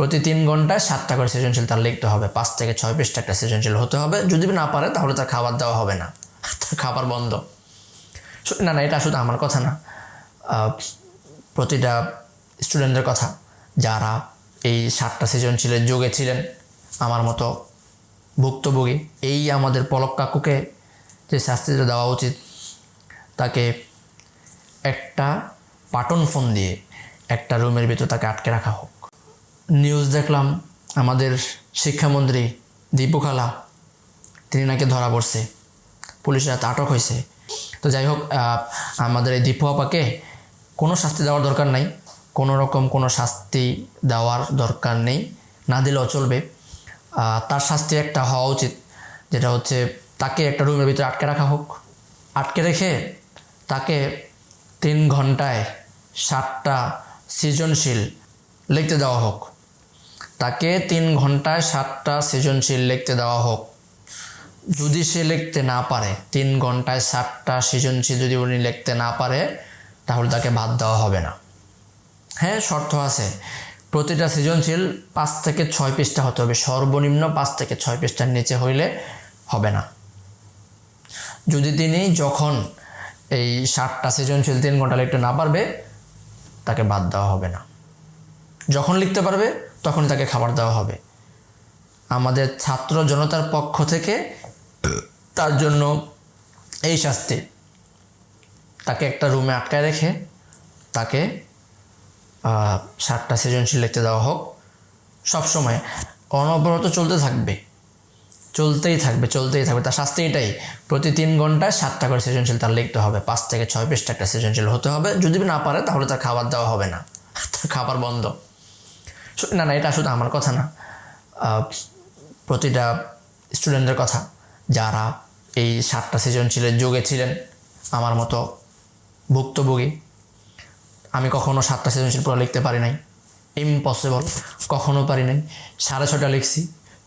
প্রতি তিন ঘন্টায় সাতটা করে সৃজনশীল তার লিখতে হবে। পাঁচ থেকে ছয় পৃষ্ঠা একটা সৃজনশীল হতে হবে। যদি না পারে, তাহলে তার খাবার দেওয়া হবে না। তার খাবার বন্ধ। না না, এটা শুধু আমার কথা না। প্রতিটা স্টুডেন্টদের কথা। যারা এই সাতটা সৃজনশীলের যোগে ছিলেন, আমার মতো ভুক্তভোগী, এই আমাদের পলক কাকুকে যে শাস্তিটা দেওয়া উচিত, তাকে একটা পাটন ফোন দিয়ে একটা রুমের ভিতর তাকে আটকে রাখা হোক। নিউজ দেখলাম আমাদের শিক্ষামন্ত্রী দীপুখালা তিনি নাকি ধরা পড়ছে। পুলিশের হাতে আটক হয়েছে। তো যাই হোক আমাদের এই দীপু আপাকে কোনো শাস্তি দেওয়ার দরকার নাই। কোনো রকম কোনো শাস্তি দেওয়ার দরকার নেই। না দিলেও চলবে। তার শাস্তি একটা হওয়া উচিত, যেটা হচ্ছে তাকে একটা রুমের ভিতরে আটকে রাখা হোক। আটকে রেখে তাকে তিন ঘন্টায় সাতটা সৃজনশীল লিখতে দেওয়া হোক। তাকে তিন ঘন্টায় সাতটা সৃজনশীল লিখতে দেওয়া হোক। যদি সে লিখতে না পারে, তিন ঘন্টায় সাতটা সৃজনশীল যদি উনি লিখতে না পারে, তাহলে তাকে বাদ দেওয়া হবে না। হ্যাঁ শর্ত আছে। প্রতিটা সৃজনশীল পাঁচ থেকে ছয় পৃষ্ঠা হতে হবে। সর্বনিম্ন পাঁচ থেকে ছয় পৃষ্ঠার নিচে হইলে হবে না। যদি তিনি যখন এই ষাটটা সৃজনশীল তিন ঘণ্টা লিখতে না পারবে, তাকে বাদ দেওয়া হবে না। যখন লিখতে পারবে তখন তাকে খাবার দেওয়া হবে। আমাদের ছাত্র জনতার পক্ষ থেকে তার জন্য এই শাস্তি। তাকে একটা রুমে আটকায় রেখে তাকে সাতটা সৃজনশীল লিখতে দেওয়া হোক। সবসময় অনবরত চলতে থাকবে। চলতেই থাকবে চলতেই থাকবে। তার শাস্তি এটাই, প্রতি তিন ঘন্টায় সাতটা করে সৃজনশীল তার লিখতে হবে। পাঁচ থেকে ছয় পৃষ্ঠা একটা সৃজনশীল হতে হবে। যদি না পারে তাহলে তার খাবার দেওয়া হবে না। তার খাবার বন্ধ। না না, এটা শুধু আমার কথা না। প্রতিটা স্টুডেন্টদের কথা। যারা এই সাতটা সৃজনশীলের যোগে ছিলেন, আমার মতো ভুক্তভোগী, আমি কখনো সাতটা সৃজনশীল পুরো লিখতে পারি নাই। ইম্পসিবল কখনো পারি নাই। সাড়ে ছটা লিখছি,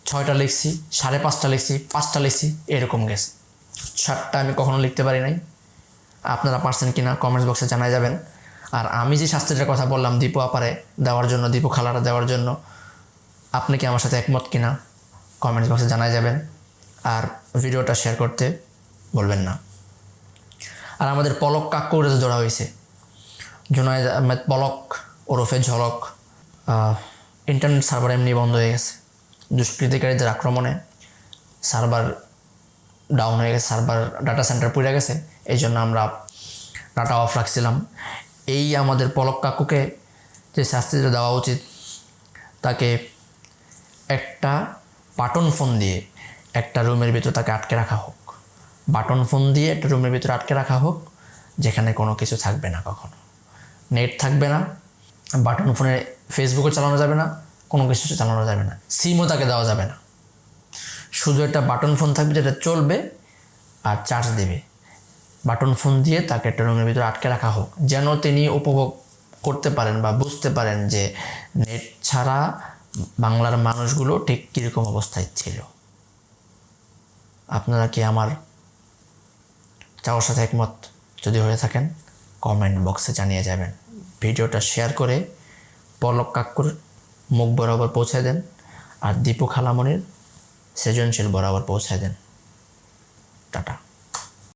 ছয়টা লিখছি, সাড়ে পাঁচটা লিখছি পাঁচটা লিখছি, এরকম গেছে। সাতটা আমি কখনো লিখতে পারি নাই। আপনারা পারছেন কিনা কমেন্টস বক্সে জানাই যাবেন। আর আমি যে শাস্তিটার কথা বললাম দীপু আপারে দেওয়ার জন্য, দীপু খালাটা দেওয়ার জন্য, আপনি কি আমার সাথে একমত কিনা কমেন্টস বক্সে জানাই যাবেন। আর ভিডিওটা শেয়ার করতে বলবেন না। আর আমাদের পলক কাকুর জোড়া হয়েছে। জুনায়দ আহমেদ পলক, ওরফে ঝলক ইন্টারনেট সার্ভার এমনি বন্ধ হয়ে গেছে। দুষ্কৃতিকারীদের আক্রমণে সার্ভার ডাউন হয়ে গেছে সার্ভার ডাটা সেন্টার পুড়ে গেছে। এই জন্য আমরা ডাটা অফ রাখছিলাম। এই আমাদের পলক কাকুকে যে শাস্তিটা দেওয়া উচিত, তাকে একটা বাটন ফোন দিয়ে একটা রুমের ভিতর তাকে আটকে রাখা হোক। বাটন ফোন দিয়ে একটা রুমের ভিতরে আটকে রাখা হোক, যেখানে কোনো কিছু থাকবে না কখনো। নেট থাকবে না, বাটন ফোনে ফেসবুকও চালানো যাবে না, কোনো কিছু চালানো যাবে না সিমও তাকে দেওয়া যাবে না। শুধু একটা বাটন ফোন থাকবে যেটা চলবে আর চার্জ দেবে। বাটন ফোন দিয়ে তাকে একটা রুমের ভিতরে আটকে রাখা হোক। যেন তিনি উপভোগ করতে পারেন বা বুঝতে পারেন যে নেট ছাড়া বাংলার মানুষগুলো ঠিক কীরকম অবস্থায় ছিল। আপনারা কি আমার চাওয়ার সাথে একমত? যদি হয়ে থাকেন কমেন্ট বক্সে জানিয়ে যাবেন। ভিডিওটা শেয়ার করে পলক কাকুর মুখ বরাবর পৌঁছে দেন আর দীপু খালামণির সৃজনশীল বরাবর পৌঁছে দেন। টাটা।